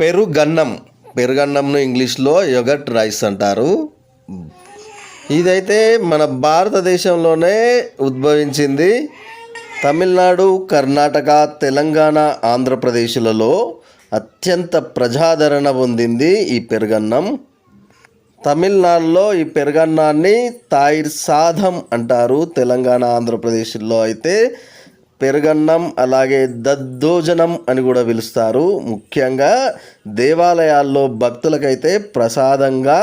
పెరుగన్నం. పెరుగన్నంను ఇంగ్లీష్లో యొగట్ రైస్ అంటారు. ఇదైతే మన భారతదేశంలోనే ఉద్భవించింది. తమిళనాడు కర్ణాటక తెలంగాణ ఆంధ్రప్రదేశ్లలో అత్యంత ప్రజాదరణ పొందింది ఈ పెరుగన్నం. తమిళనాడులో ఈ పెరుగన్నాన్ని తాయిర్ సాధం అంటారు. తెలంగాణ ఆంధ్రప్రదేశ్లో అయితే పెరుగన్నం అలాగే దద్దోజనం అని కూడా పిలుస్తారు. ముఖ్యంగా దేవాలయాల్లో భక్తులకైతే ప్రసాదంగా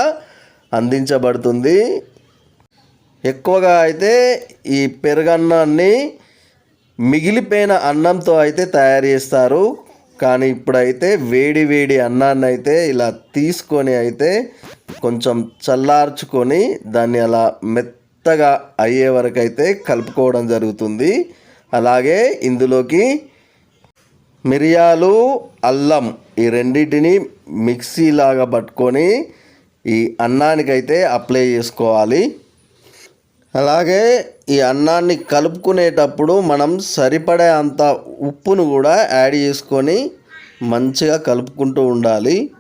అందించబడుతుంది. ఎక్కువగా అయితే ఈ పెరుగన్నాన్ని మిగిలిపోయిన అన్నంతో అయితే తయారు చేస్తారు. కానీ ఇప్పుడైతే వేడి వేడి అన్నాన్ని అయితే ఇలా తీసుకొని అయితే కొంచెం చల్లార్చుకొని దాన్ని అలా మెత్తగా అయ్యే వరకు అయితే కలుపుకోవడం జరుగుతుంది. అలాగే ఇందులోకి మిరియాలు అల్లం ఈ రెండింటిని మిక్సీలాగా పట్టుకొని ఈ అన్నానికైతే అప్లై చేసుకోవాలి. అలాగే ఈ అన్నాన్ని కలుపుకునేటప్పుడు మనం సరిపడే అంత ఉప్పును కూడా యాడ్ చేసుకొని మంచిగా కలుపుకుంటూ ఉండాలి.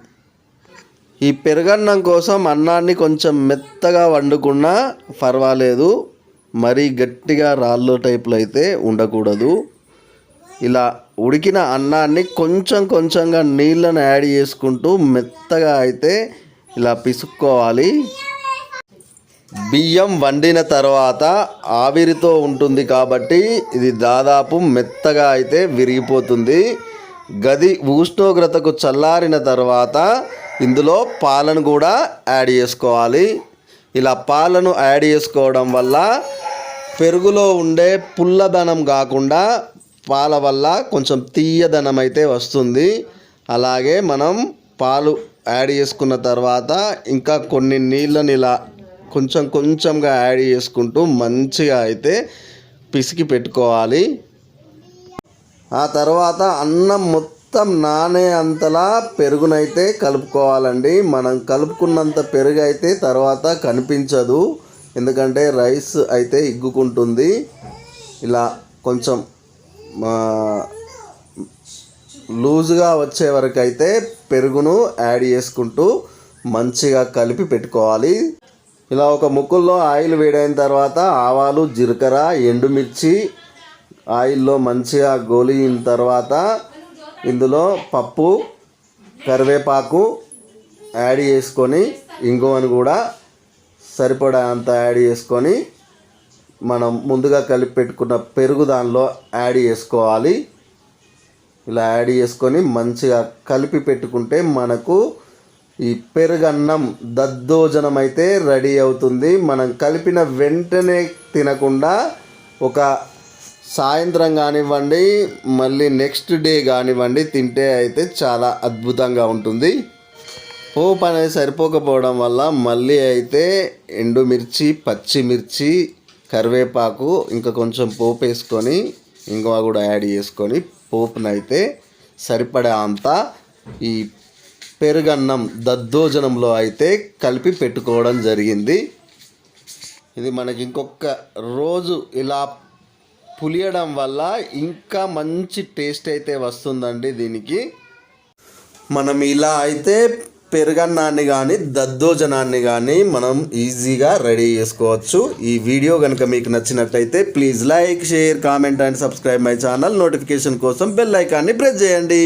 ఈ పెరుగన్నం కోసం అన్నాన్ని కొంచెం మెత్తగా వండుకున్నా పర్వాలేదు. మరీ గట్టిగా రాళ్ళు టైపులో అయితే ఉండకూడదు. ఇలా ఉడికిన అన్నాన్ని కొంచెం కొంచెంగా నీళ్ళను యాడ్ చేసుకుంటూ మెత్తగా అయితే ఇలా పిసుక్కోవాలి. బియ్యం వండిన తర్వాత ఆవిరితో ఉంటుంది కాబట్టి ఇది దాదాపు మెత్తగా అయితే విరిగిపోతుంది. గది ఉష్ణోగ్రతకు చల్లారిన తర్వాత ఇందులో పాలను కూడా యాడ్ చేసుకోవాలి. ఇలా పాలను యాడ్ చేసుకోవడం వల్ల పెరుగులో ఉండే పుల్లదనం కాకుండా పాల వల్ల కొంచెం తీయదనం అయితే వస్తుంది. అలాగే మనం పాలు యాడ్ చేసుకున్న తర్వాత ఇంకా కొన్ని నీళ్ళని ఇలా కొంచెం కొంచెంగా యాడ్ చేసుకుంటూ మంచిగా అయితే పిసికి పెట్టుకోవాలి. ఆ తర్వాత అన్నం మొత్తం మొత్తం నానే అంతలా పెరుగునైతే కలుపుకోవాలండి. మనం కలుపుకున్నంత పెరుగు అయితే తర్వాత కనిపించదు. ఎందుకంటే రైస్ అయితే ఇగ్గుకుంటుంది. ఇలా కొంచెం లూజ్గా వచ్చే వరకు అయితే పెరుగును యాడ్ చేసుకుంటూ మంచిగా కలిపి పెట్టుకోవాలి. ఇలా ఒక ముక్కుల్లో ఆయిల్ వేడైన తర్వాత ఆవాలు జీలకర్ర ఎండుమిర్చి ఆయిల్లో మంచిగా గోలిన తర్వాత ఇందులో పప్పు కరివేపాకు యాడ్ చేసుకొని ఇంగువను కూడా సరిపడా అంత యాడ్ చేసుకొని మనం ముందుగా కలిపి పెట్టుకున్న పెరుగు దానిలో యాడ్ చేసుకోవాలి. ఇలా యాడ్ చేసుకొని మంచిగా కలిపి పెట్టుకుంటే మనకు ఈ పెరుగన్నం దద్దోజనం అయితే రెడీ అవుతుంది. మనం కలిపిన వెంటనే తినకుండా ఒక సాయంత్రం కానివ్వండి మళ్ళీ నెక్స్ట్ డే కానివ్వండి తింటే అయితే చాలా అద్భుతంగా ఉంటుంది. పోపు అనేది సరిపోకపోవడం వల్ల మళ్ళీ అయితే ఎండుమిర్చి పచ్చిమిర్చి కరివేపాకు ఇంకా కొంచెం పోపు వేసుకొని ఇంకా కూడా యాడ్ చేసుకొని పోపునైతే సరిపడే అంత ఈ పెరుగన్నం దద్దోజనంలో అయితే కలిపి పెట్టుకోవడం జరిగింది. ఇది మనకి ఇంకొక రోజు ఇలా పులియడం వల్ల ఇంకా మంచి టేస్ట్ అయితే వస్తుందండి దీనికి. మనం ఇలా అయితే పెరుగన్నాన్ని కానీ దద్దోజనాన్ని కానీ మనం ఈజీగా రెడీ చేసుకోవచ్చు. ఈ వీడియో కనుక మీకు నచ్చినట్లయితే please like share comment and subscribe my channel. Notification కోసం బెల్ ఐకాన్ని ప్రెస్ చేయండి.